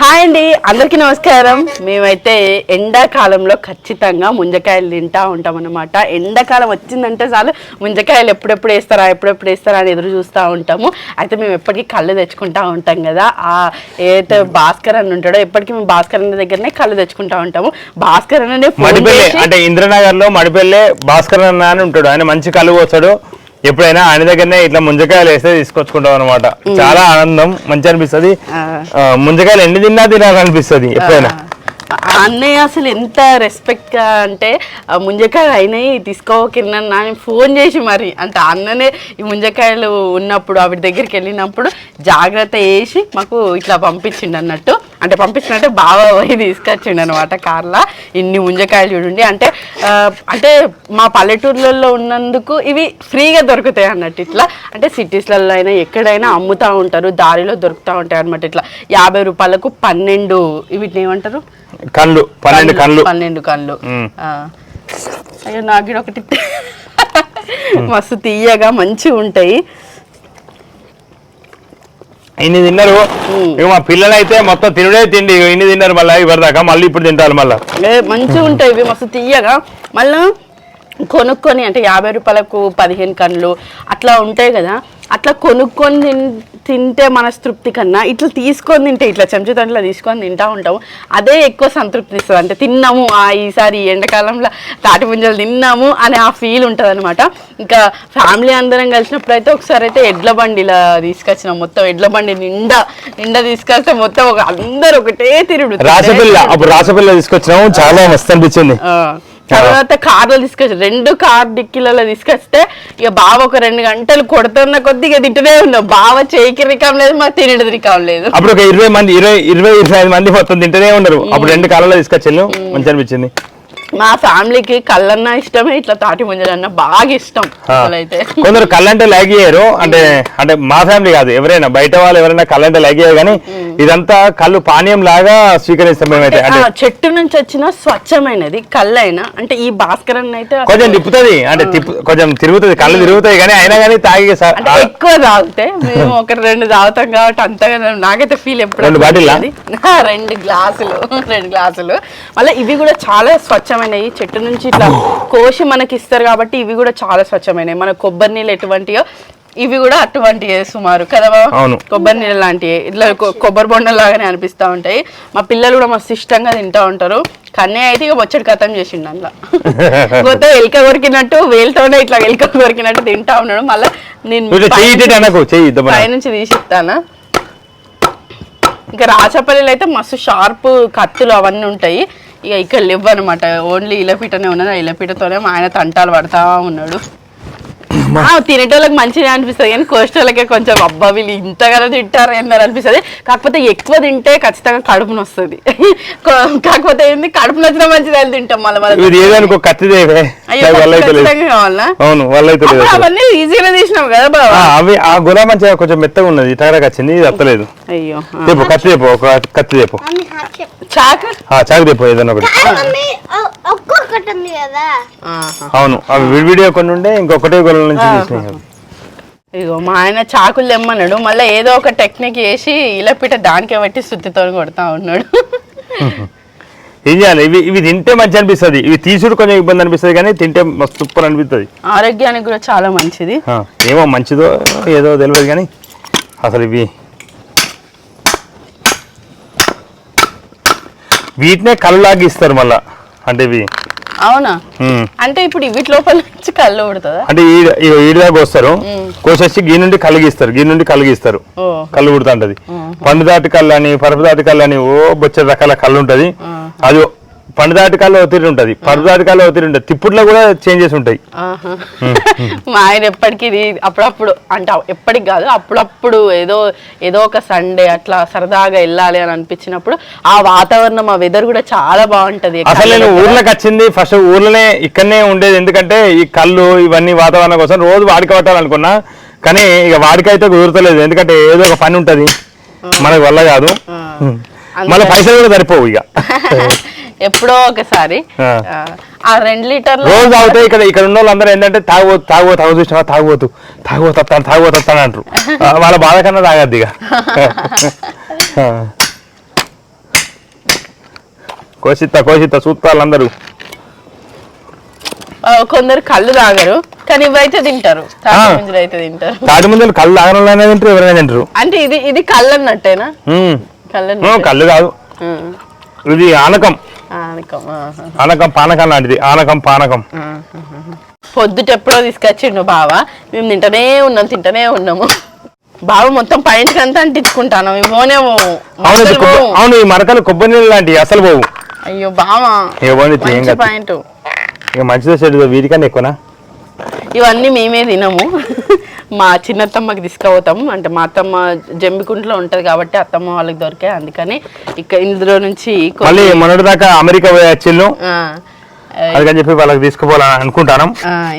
Hi అండి అందరికీ నమస్కారం. మేమైతే ఎండాకాలంలో ఖచ్చితంగా ముంజకాయలు తింటా ఉంటాం అనమాట ఎండాకాలం వచ్చిందంటే చాలు ముంజకాయలు ఎప్పుడెప్పుడు వేస్తారా ఎప్పుడెప్పుడు వేస్తారా అని ఎదురు చూస్తూ ఉంటాము. అయితే మేము ఎప్పటికీ కళ్ళు తెచ్చుకుంటా ఉంటాం కదా. ఆ ఏదైతే భాస్కర్ అని ఉంటాడో ఎప్పటికీ మేము భాస్కర్ అన్న దగ్గరనే కళ్ళు తెచ్చుకుంటా ఉంటాము. భాస్కర్ అన్ననే మడిపల్లె అంటే ఇంద్రనగర్లో మడిపల్లె భాస్కర్ అన్న అని ఉంటాడు. ఆయన మంచి కళ్ళు పోస్తాడు. ఎప్పుడైనా ఆయన దగ్గరనే ఇట్లా ముంజకాయలు వేస్తే తీసుకొచ్చుకుంటాం అనమాట చాలా ఆనందం మంచి అనిపిస్తది. ముంజకాయలు ఎన్ని తిన్నా తినాలనిపిస్తది ఎప్పుడైనా. అన్నయ్య అసలు ఎంత రెస్పెక్ట్గా అంటే ముంజకాయలు అయినాయి తీసుకో కింద అని ఫోన్ చేసి మరి. అంటే అన్ననే ఈ ముంజకాయలు ఉన్నప్పుడు ఆవిడ దగ్గరికి వెళ్ళినప్పుడు జాగ్రత్త వేసి మాకు ఇట్లా పంపించిండు అన్నట్టు. అంటే పంపించినట్టే బాగా పోయి తీసుకొచ్చిండు అనమాట కార్లా. ఇన్ని ముంజకాయలు చూడండి. అంటే అంటే మా పల్లెటూర్లలో ఉన్నందుకు ఇవి ఫ్రీగా దొరుకుతాయి అన్నట్టు ఇట్లా. అంటే సిటీస్లలో అయినా ఎక్కడైనా అమ్ముతా ఉంటారు దారిలో దొరుకుతూ ఉంటాయి అనమాట ఇట్లా. యాభై రూపాయలకు పన్నెండు వీటిని ఏమంటారు? కళ్ళు పన్నెండు కళ్ళు పన్నెండు కళ్ళు. అయ్యో నాకు కూడా ఒకటి. మస్తు తీయగా మంచిగా ఉంటాయి. ఇన్ని తిన్నారు? ఇక మా పిల్లలు అయితే మొత్తం తినడే తిండి. ఇన్ని తిన్నారు మళ్ళీ ఇవ్వరు దాకా. మళ్ళీ ఇప్పుడు తింటారు మళ్ళీ. మంచిగా ఉంటాయి ఇవి మస్తు తీయగా మళ్ళీ కొనుక్కొని అంటే యాభై రూపాయలకు పదిహేను కన్నులు అట్లా ఉంటాయి కదా. అట్లా కొనుక్కొని తింటే మనస్తృప్తి కన్నా ఇట్లా తీసుకొని తింటే ఇట్లా చెంచుతో ఇట్లా తీసుకొని తింటా ఉంటాము. అదే ఎక్కువ సంతృప్తి ఇస్తుంది. అంటే తిన్నాము ఆ ఈసారి ఎండాకాలంలో తాటి ముంజలు తిన్నాము అనే ఆ ఫీల్ ఉంటుంది అనమాట ఇంకా ఫ్యామిలీ అందరం కలిసినప్పుడు అయితే ఒకసారి అయితే ఎడ్ల బండిలా తీసుకొచ్చినాం. మొత్తం ఎడ్ల బండి నిండా నిండా తీసుకొస్తే మొత్తం ఒక అందరు ఒకటే తిరుగుడు. రాసపిల్ల అప్పుడు రాసపిల్ల తీసుకొచ్చినాము. చాలా మస్తు అనిపించింది. తర్వాత కార్లో తీసుకొచ్చి రెండు కార్ డిక్కీలలో తీసుకొస్తే ఇక బావ ఒక రెండు గంటలు కొడుతున్న కొద్దిగా తింటూనే ఉన్నాం. బావ చేయికి రికం లేదు మా తినడు రికం లేదు. అప్పుడు ఒక ఇరవై మంది ఇరవై ఇరవై ఇరవై ఐదు మంది మొత్తం తింటూనే ఉండరు అప్పుడు రెండు కాలంలో తీసుకొచ్చాను మంచి అనిపించింది. మా ఫ్యామిలీకి కళ్ళన్న ఇష్టమే ఇట్లా తాటి ముంజలన్న బాగా ఇష్టం. అసలైతే. కొందరు కళ్ళంటే లైక్ చేయరు అంటే అంటే మా ఫ్యామిలీ కాదు ఎవరైనా బయట వాళ్ళు ఎవరైనా కళ్ళంటే లైక్ చేయరు కానీ ఇదంతా కళ్ళు పానీయం లాగా స్వీకరిస్తాం మేమైతే చెట్టు నుంచి వచ్చిన స్వచ్ఛమైనది కళ్ళైనా. అంటే ఈ భాస్కర్ అయితే కొంచెం తిప్పుతుంది అంటే తిప్పు కొంచెం తిరుగుతుంది కళ్ళు తిరుగుతాయి కానీ అయినా కానీ తాగి ఎక్కువ తాగితే మేము ఒక రెండు తాగుతాం కాబట్టి అంతగా నాకైతే ఫీల్ ఎప్పుడు రెండు గ్లాసులు రెండు గ్లాసులు. మళ్ళీ ఇవి కూడా చాలా స్వచ్ఛమైనవి. చెట్టు నుంచి ఇట్లా కోసి మనకి ఇస్తారు కాబట్టి ఇవి కూడా చాలా స్వచ్ఛమైనవి. మన కొబ్బరి నీళ్ళు ఎటువంటియో ఇవి కూడా అటువంటివే సుమారు కదా? అవును. కొబ్బరి నీళ్ళు లాంటివి ఇట్లా కొబ్బరి బొండం లాగానే అనిపిస్తూ ఉంటాయి. మా పిల్లలు కూడా మస్తు ఇష్టంగా తింటా ఉంటారు. కన్నే అయితే ఇక వచ్చడి కథం చేసిండు అందులో. మొత్తం ఎలుక కొరికినట్టు వేలుతోనే ఇట్లా ఎలుక కొరికినట్టు తింటా ఉన్నాడు. మళ్ళీ నేను. పైనుంచి తీసిస్తానా? ఇంకా రాచపల్లిలో అయితే మస్తు షార్ప్ కత్తులు అవన్నీ ఉంటాయి. ఇక ఇక్కడ లేవు అనమాట ఓన్లీ ఇలపీటనే ఉన్నది. ఆ ఇలపీటతోనే మా ఆయన తంటాలు పడతా ఉన్నాడు. తినేటోళ్ళకి మంచిగా అనిపిస్తుంది కానీ కోస్టోళ్ళకే కొంచెం అబ్బా వీళ్ళు ఇంతగానో తింటారు ఏందని అనిపిస్తుంది. కాకపోతే ఎక్కువ తింటే ఖచ్చితంగా కడుపు నొస్తుంది. కాకపోతే ఏంది కడుపు నచ్చిన మంచిది అది తింటాం మళ్ళీ. అవన్నీ ఈజీగా తీసినాం కదా బాబా ఆ, అవి ఆ గులాబ్ మంచిగా కొంచెం మెత్తగా ఉన్నది టగరకు వచ్చింది ఇది అత్తలేదు. అయ్యో. రేపు కత్తి రేపు ఒక కత్తి రేపు మమ్మీ హాట్ చెప్ చాక? చాకు రేపు ఏదైనా ఒకటి. అవును అవి విడివిడిగా కొన్ని ఉండే ఇంకొకటే గొల్ల. ఇగో మా ఆయన చాకులు తెమ్మన్నాడు. మళ్ళీ ఏదో ఒక టెక్నిక్ వేసి ఇలపిట దానికే బట్టి శుద్ధితో కొడతా ఉన్నాడు. ఏం చేయాలి? ఇవి ఇవి తింటే మంచి అనిపిస్తుంది. ఇవి తీసుడు కొంచెం ఇబ్బంది అనిపిస్తుంది కానీ తింటే మస్తు సూపర్ అనిపిస్తుంది. ఆరోగ్యానికి కూడా చాలా మంచిది. ఏమో మంచిదో ఏదో తెలియదు కానీ అసలు ఇవి వీటినే కళ్ళులాగా ఇస్తారు మళ్ళా. అంటే ఇవి అవునా. అంటే ఇప్పుడు వీటి లోపల నుంచి కళ్ళు ఉడుతుందా అంటే ఈ ఈ- ఈడిదాకా వస్తారు. కోసేసి గీ నుండి కలిగిస్తారు గీ నుండి కలిగిస్తారు కళ్ళు పుడుతుంటది పండు దాటి కళ్ళు అని పరుపు దాటి కళ్ళు అని ఓ బొచ్చ రకాల కళ్ళు ఉంటది. అది పండు దాటి కళ్ళు ఒత్తిడి ఉంటది. పరుపు దాటి కళ్ళు ఒత్తిడి ఉంటది. తిప్పుట్లో కూడా చేంజెస్ ఉంటాయి. మా ఆయన ఎప్పటికీ అప్పుడప్పుడు అంటే ఎప్పటికి కాదు అప్పుడప్పుడు ఏదో ఏదో ఒక సండే అట్లా సరదాగా వెళ్ళాలి అని అనిపించినప్పుడు ఆ వాతావరణం ఆ వెదర్ కూడా చాలా బాగుంటది. అసలు నేను ఊర్లోకి వచ్చింది ఫస్ట్ ఊర్లోనే ఇక్కడనే ఉండేది. ఎందుకంటే ఈ కళ్ళు ఇవన్నీ వాతావరణం కోసం రోజు వాడిక పట్టాలనుకున్నా. కానీ ఇక వాడికైతే కుదరతలేదు. ఎందుకంటే ఏదో ఒక పని ఉంటది. మనకు వల్ల కాదు. మళ్ళీ పైసలు కూడా సరిపోవు ఇక. ఎప్పుడో ఒకసారి. ఆ. రెండు లీటర్లు రోజు తాగితే ఇక్కడ ఇక్కడ ఉన్న వాళ్ళందరూ ఏంటంటే తాగుబోతు తాగుబోతు తాగు చూసినా తాగుబోతు తాగుబోతు వస్తాను తాగుబోతు వస్తాను అంటారు. వాళ్ళ బాధ కన్నా తాగద్దు ఇక. కోసిత్తా కోసిత్తా ఆ, కొందరు కళ్ళు తాగరు కానీ ఇవైతే తింటారు. తాటి ముంజలు అయితే తింటారు. తాటి ముందు కళ్ళు తాగడంలోనే తింటారు ఎవరైనా తింటారు. అంటే ఇది ఇది కళ్ళు అన్నట్టేనా. కళ్ళు కళ్ళు కాదు. ఇది ఆనకం. ఆనకం పానకం లాంటిది. ఆనకం పానకం. పొద్దుట ఎప్పుడో తీసుకొచ్చిండు బావ. మేము తింటనే ఉన్నాం తింటనే ఉన్నాము. బావ మొత్తం పైంట్కి అంతా అంటించుకుంటాను. ఇవి పోనే పోవు. అవును ఈ మరకలు కొబ్బరి నీళ్ళు లాంటివి అసలు పోవు. అయ్యో బావ. పాయింట్. ఇక మంచిదో చెడు వీటికన్నా ఎక్కువనా? ఇవన్నీ మేమే తినము. మా చిన్నత్తమ్మకి తీసుకుపోతాం. అంటే మా అత్తమ్మ జంబికుంట్లో ఉంటది కాబట్టి అత్తమ్మ వాళ్ళకి దొరికాయి అందుకని ఇక ఇందులో నుంచి మళ్ళీ మొన్నటి దాకా అమెరికా ఆ, అందుకని చెప్పి వాళ్ళకి తీసుకుపోవాలని అనుకుంటాను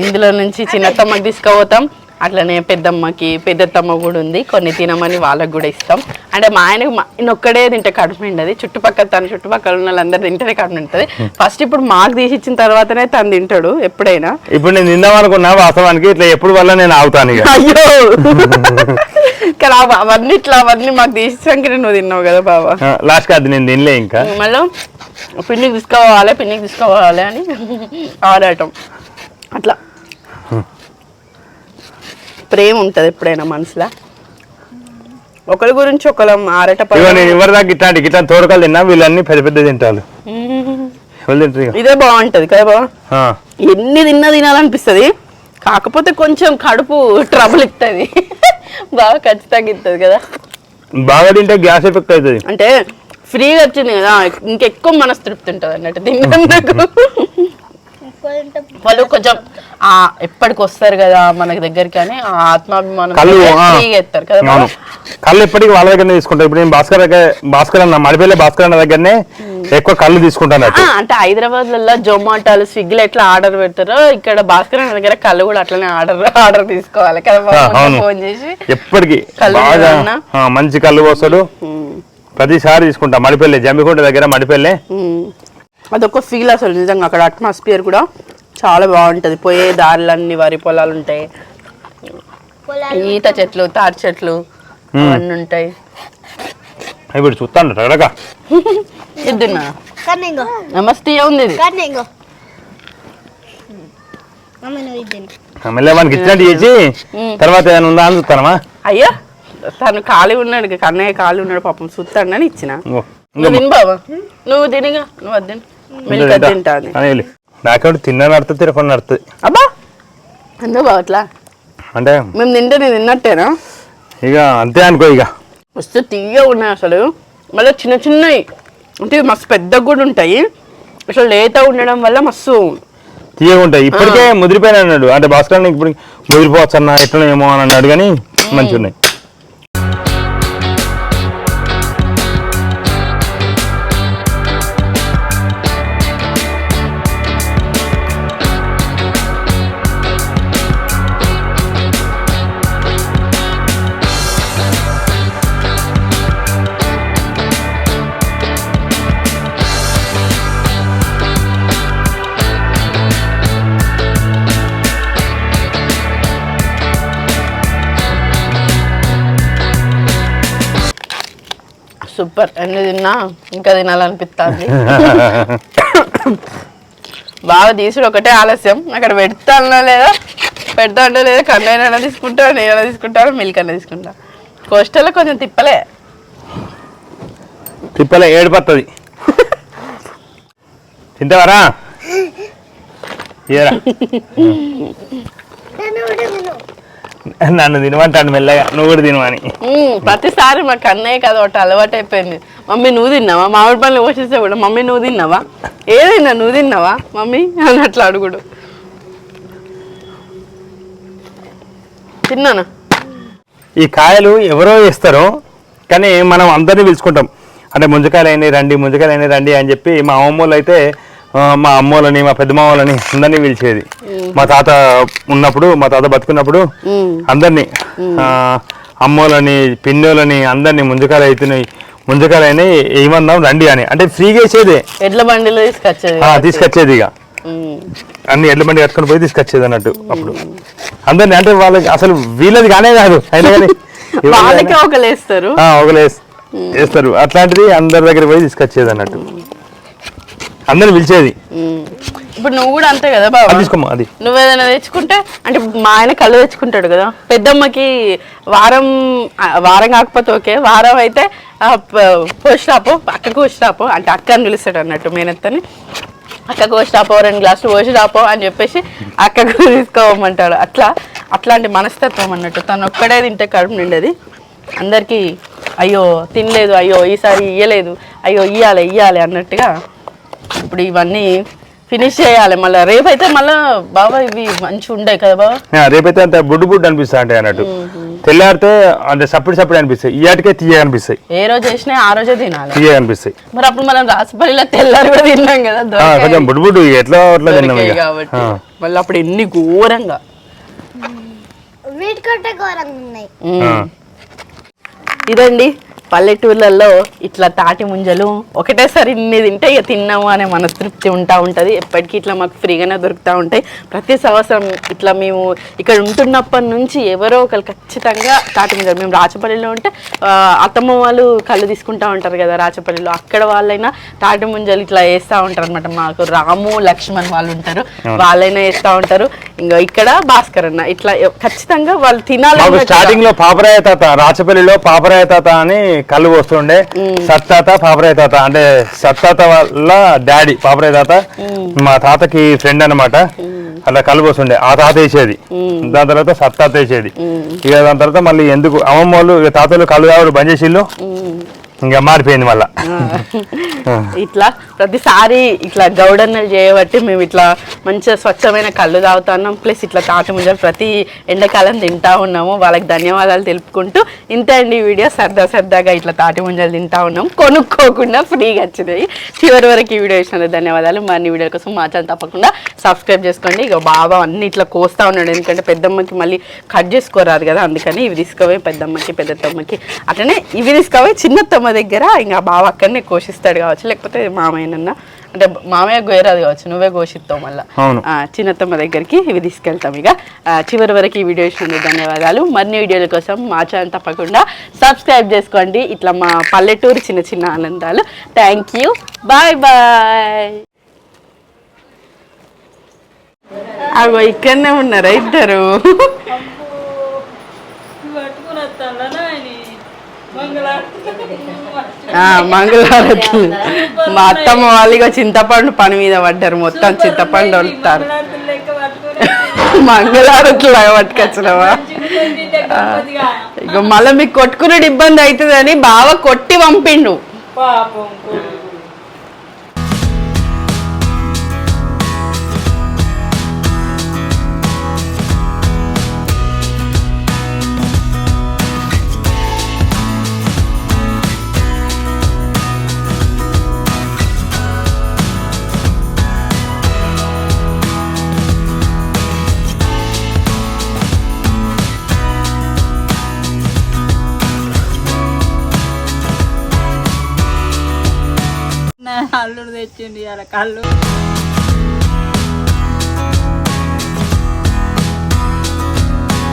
ఇందులో నుంచి చిన్నత్తమ్మకి తీసుకుపోతాం. అట్లనే పెద్దమ్మకి పెద్దత్తమ్మ కూడా ఉంది. కొన్ని తినమని వాళ్ళకి కూడా ఇస్తాం. అంటే మా ఆయనకు మా- ఈయన ఒక్కడే తింటే కడుపు నిండది. చుట్టుపక్కల తన చుట్టుపక్కల ఉన్న వాళ్ళందరూ తింటేనే కడుపు నిండుతుంది. ఫస్ట్ ఇప్పుడు మాకు తీసి ఇచ్చిన తర్వాతనే తను తింటాడు ఎప్పుడైనా. ఇప్పుడు నేను తిందాం అనుకున్నా వాస్తవానికి ఇట్లా ఎప్పుడు వల్ల నేను ఆగుతాను అయ్యో! కానీ అవ- అవన్నీ ఇట్లా అవన్నీ మాకు తీసాక నువ్వు తిన్నావు కదా బాబా లాస్ట్ అది నేను తినలే ఇంకా. మళ్ళీ పిన్నికి తీసుకోవాలి పిన్నికి తీసుకోవాలి అని ఆడటం. అట్లా. ప్రేమ ఉంటుంది ఎప్పుడైనా మనసులో? ఒకరి గురించి ఒకరం ఆరట ఎవరి దాకా ఇట్లాంటి ఇట్లా తోరకాలు తిన్నా వీళ్ళన్నీ పెద్ద పెద్ద తింటారు ఇదే బాగుంటది కదా బాబా. ఎన్ని తిన్నా తినాలనిపిస్తుంది. కాకపోతే కొంచెం కడుపు ట్రబుల్ ఇస్తుంది బాగా ఖచ్చితంగా ఇస్తుంది కదా. బాగా తింటే గ్యాస్ ఎఫెక్ట్ అవుతుంది. అంటే ఫ్రీగా వచ్చింది కదా ఇంకెక్కువ మనసు తృప్తి ఉంటుంది అన్నట్టు తిన్నందుకు. ఆ ఎప్పటికి వస్తారు కదా మనకి దగ్గరికి అని ఆ ఆత్మాభిమానం కళ్ళు ఎత్తారు కదా అవును. కళ్ళు ఎప్పటికీ వాళ్ళ దగ్గరనే తీసుకుంటారు. ఇప్పుడు నేను భాస్కర్ దగ్గర భాస్కర్ అన్న మడిపల్లి భాస్కర్ అన్న దగ్గరనే ఎక్కువ కళ్ళు తీసుకుంటాను ఆ, అంటే హైదరాబాద్లలో జొమాటోలు స్విగ్గీలో ఎట్లా ఆర్డర్ పెడతారో ఇక్కడ భాస్కర్ అన్న దగ్గర కళ్ళు కూడా అట్లనే ఆర్డర్ ఆర్డర్ తీసుకోవాలి కదా ఆ, బాబు? అవును. ఫోన్ చేసి ఎప్పటికీ కళ్ళు బాగా తినాలన్నా? ఆ, మంచి కళ్ళు పోస్తాడు ప్రతిసారి తీసుకుంటా. మడిపల్లి జమ్మికుంట దగ్గర మడిపల్లి. ఉమ్. అదొక ఫీల్ అసలు నిజంగా అక్కడ అట్మాస్ఫియర్ కూడా. చాలా బాగుంటది. పోయే దారులన్నీ వరి పొలాలు ఉంటాయి. ఈత చెట్లు తాటి చెట్లు అవన్నీ ఉంటాయి. ఇప్పుడు చూస్తాను రడక ఇద్దున్నా కన్నింగో నమస్తే ఉంది ఇచ్చినట్టు చేసి తర్వాత ఏమైనా ఉందా అని చూస్తానమా అయ్యా తను ఖాళీ ఉన్నాడు కన్నయ్య ఖాళీ ఉన్నాడు పాపం సుత్తాడు అని ఇచ్చిన నువ్వు తిను బాబా నువ్వు తినగా నువ్వు తిను. మెల్లిగా తింటా. నాకేమిటి తిన్న నడుతుంది తిరగకుండా నడుతుంది. అబ్బా! అందో బావ అట్లా? అంటే మేము తింటే నేను తిన్నట్టేనా? ఇక అంతే అనుకో ఇక. మస్తు తీయ ఉన్నాయి అసలు. మళ్ళీ చిన్న చిన్నవి. అంటే మస్తు పెద్దగా కూడా ఉంటాయి. అసలు లేత ఉండడం వల్ల మస్తు తీయగా ఉంటాయి. ఇప్పటికే ముదిరిపోయిన అన్నాడు. అంటే భాస్కర్ ఇప్పుడు ముదిరిపోవచ్చు అన్న ఎట్లా ఏమో అని అన్నాడు కానీ మంచిగా ఉన్నాయి సూపర్. అన్ని తిన్నా ఇంకా తినాలనిపిస్తుంది బాగా తీసుడు ఒకటే ఆలస్యం. అక్కడ పెడతానా లేదా పెడతా అంటే లేదా కన్నైనా తీసుకుంటా నేనైనా తీసుకుంటాను మిల్క్ అన్న తీసుకుంటా. కోస్టల్లో కొంచెం తిప్పలే. తిప్పలే ఏడిపోతుంది తింటావారా ఏరా నేను కూడా తిను. నన్ను తినమంటాను మెల్లగా. నువ్వు కూడా తినమని. ప్రతిసారి మా కన్నయ్య కదా ఒకటి అలవాటు అయిపోయింది మమ్మీ నువ్వు తిన్నావా? మామిడి పళ్ళు పోసేస్తే కూడా మమ్మీ నువ్వు తిన్నావా? ఏదైనా నువ్వు తిన్నావా మమ్మీ? అని అట్లా అడుగుడు. తిన్నానా? ఈ కాయలు ఎవరో ఇస్తారు కానీ మనం అందరినీ పిలుచుకుంటాం. అంటే ముంజకాయలు అయినాయి రండి ముంజకాయలు అయినాయి రండి అని చెప్పి మా అమ్మోళ్ళు అయితే మా అమ్మోళ్ళని మా పెద్దమామలని అందరినీ పిలిచేది. మా తాత ఉన్నప్పుడు మా తాత బతుకున్నప్పుడు. అందరినీ అమ్మోళ్ళని పిన్నోళ్ళని అందరినీ ముంజకాయలు అవుతున్నాయి ముంజకాయలు అయినాయి ఏమన్నాం రండి అని. అంటే ఫ్రీగా ఇచ్చేదే ఎడ్ల బండిలో తీసుకొచ్చేది తీసుకొచ్చేది ఇక. అన్ని ఎడ్ల బండి కట్టుకొని పోయి తీసుకొచ్చేది అన్నట్టు అప్పుడు. అందరిని అంటే వాళ్ళకి అసలు వీళ్ళది కానే కాదు. అయినా కానీ వాళ్ళకే ఒకరు వేస్తారు. అట్లాంటిది అందరి దగ్గర పోయి తీసుకొచ్చేది అన్నట్టు. అందరిని పిలిచేది. ఇప్పుడు నువ్వు కూడా అంతే కదా బాబా? అది తీసుకోమ్మా అది. నువ్వేదైనా తెచ్చుకుంటే అంటే మా ఆయన కళ్ళు తెచ్చుకుంటాడు కదా. పెద్దమ్మకి వారం వారం కాకపోతే ఓకే వారం అయితే పోసిరాపో అక్కకు పోసిరాపో అంటే అక్క అని పిలుస్తాడు అన్నట్టు మేనత్తని. అక్కకు పోసిరాపో రెండు గ్లాసులు పోసిరాపో అని చెప్పేసి అక్కకు తీసుకోమంటాడు. అట్లా అట్లాంటి మనస్తత్వం అన్నట్టు. తను ఒక్కడే తింటే కడుపు నిండేది. అందరికీ అయ్యో తినలేదు అయ్యో ఈసారి ఇయ్యలేదు అయ్యో ఇయ్యాలి ఇయ్యాలి అన్నట్టుగా ఇప్పుడు ఇవన్నీ ఫినిష్ చేయాలి. మళ్ళీ రేపైతే మళ్ళీ బాబా ఇవి మంచిగా ఉండే కదా బాబా ఆ, రేపైతే అంత బుడ్డు బుడ్డు అనిపిస్తా అంటే అన్నట్టు. తెల్లారితే అంటే సప్పుడు సప్పుడు అనిపిస్తాయి. ఇయాటికే తీయ అనిపిస్తాయి ఏ రోజు చేసినా ఆ రోజే తినాలి. తీయ అనిపిస్తాయి మరి అప్పుడు మనం రాసిపల్లిలో తెల్లారి కూడా తిన్నాం కదా. కొంచెం బుడ్డు బుడ్డు ఎట్లా అట్లా తిన్నాం కాబట్టి. మళ్ళీ అప్పుడు ఎన్ని ఘోరంగా. వీటికంటే ఘోరంగా ఉన్నాయి. ఇదండి. పల్లెటూర్లలో ఇట్లా తాటి ముంజలు ఒకటేసారి ఇన్ని తింటే ఇక తిన్నాము అనే మనస్తృప్తి ఉంటా ఉంటుంది. ఎప్పటికీ ఇట్లా మాకు ఫ్రీగానే దొరుకుతూ ఉంటాయి. ప్రతి సంవత్సరం ఇట్లా మేము ఇక్కడ ఉంటున్నప్పటి నుంచి ఎవరో ఒకరు ఖచ్చితంగా తాటి ముంజలు. మేము రాచపల్లిలో ఉంటే అత్తమ్మ వాళ్ళు కళ్ళు తీసుకుంటా ఉంటారు కదా రాచపల్లిలో. అక్కడ వాళ్ళైనా తాటి ముంజలు ఇట్లా వేస్తూ ఉంటారు అనమాట మాకు రాము లక్ష్మణ్ వాళ్ళు ఉంటారు. వాళ్ళైనా వేస్తూ ఉంటారు. ఇంకా ఇక్కడ భాస్కర్ అన్న. ఇట్లా ఖచ్చితంగా వాళ్ళు తినాలి స్టార్టింగ్లో పాపరాయ తాత రాచపల్లిలో పాపరాయ తాత అని కళ్ళు పోస్తుండే. సత్తాత పాపరాయ తాత. అంటే సత్తాత వాళ్ళ డాడీ పాపరాయ తాత. మా తాతకి ఫ్రెండ్ అన్నమాట. అలా కళ్ళు పోస్తుండే. ఆ తాత వేసేది. దాని తర్వాత సత్తాత వేసేది. ఇక దాని తర్వాత మళ్ళీ ఎందుకు అమ్మమ్మ వాళ్ళు ఇక తాతలు కళ్ళు తాగుడు బంద్ చేసిళ్ళు. ఇంకా మారిపోయింది మళ్ళా. ఇట్లా ప్రతిసారి ఇట్లా గౌడన్నలు చేయబట్టి మేము ఇట్లా మంచిగా స్వచ్ఛమైన కళ్ళు తాగుతున్నాం. ప్లస్ ఇట్లా తాటి ముంజలు ప్రతి ఎండాకాలం తింటా ఉన్నాము. వాళ్ళకి ధన్యవాదాలు తెలుపుకుంటూ ఇంతే అండి ఈ వీడియో. సరదా సరదాగా ఇట్లా తాటి ముంజలు తింటా ఉన్నాం. కొనుక్కోకుండా ఫ్రీగా వచ్చినాయి. చివరి వరకు ఈ వీడియో ఇచ్చినందుకు ధన్యవాదాలు. మరిన్ని వీడియోల కోసం మా ఛానల్ తప్పకుండా సబ్స్క్రైబ్ చేసుకోండి. ఇక బాబా అన్ని ఇట్లా కోస్తా ఉన్నాడు. ఎందుకంటే పెద్దమ్మకి మళ్ళీ కట్ చేసుకోరాదు కదా. అందుకని ఇవి తీసుకోవే పెద్దమ్మకి పెద్దత్తమ్మకి అట్లనే ఇవి తీసుకోవే చిన్నత్తమ్మ దగ్గర ఇంకా బావ అక్కడనే కోషిస్తాడు కావచ్చు లేకపోతే మామయ్యనన్నా అంటే మామయ్య గోయరాదు కావచ్చు నువ్వే కోషిస్తావు మళ్ళీ. చిన్నత్తమ్మ దగ్గరికి ఇవి తీసుకెళ్తాం ఇక. చివరి వరకు ఈ వీడియో ఇచ్చినందుకు ధన్యవాదాలు. మరిన్ని వీడియోల కోసం మా ఛానల్ తప్పకుండా సబ్స్క్రైబ్ చేసుకోండి. ఇట్లా మా పల్లెటూరు చిన్న చిన్న ఆనందాలు. థ్యాంక్ యూ బాయ్ బాయ్ అగో ఇక్కడనే ఉన్నారా ఇద్దరు? ఆ, మంగళవారతులు మా అత్తమ్మ వాళ్ళు ఇక చింతపండు పని మీద పడ్డారు. మొత్తం చింతపండు వలుతారు మంగళవారతులు పట్టుకొచ్చినవా? ఇక మళ్ళీ మీకు కొట్టుకునేది ఇబ్బంది అవుతుందని బాగా కొట్టి పంపిండు. ఇచ్చిండు నా కళ్ళు.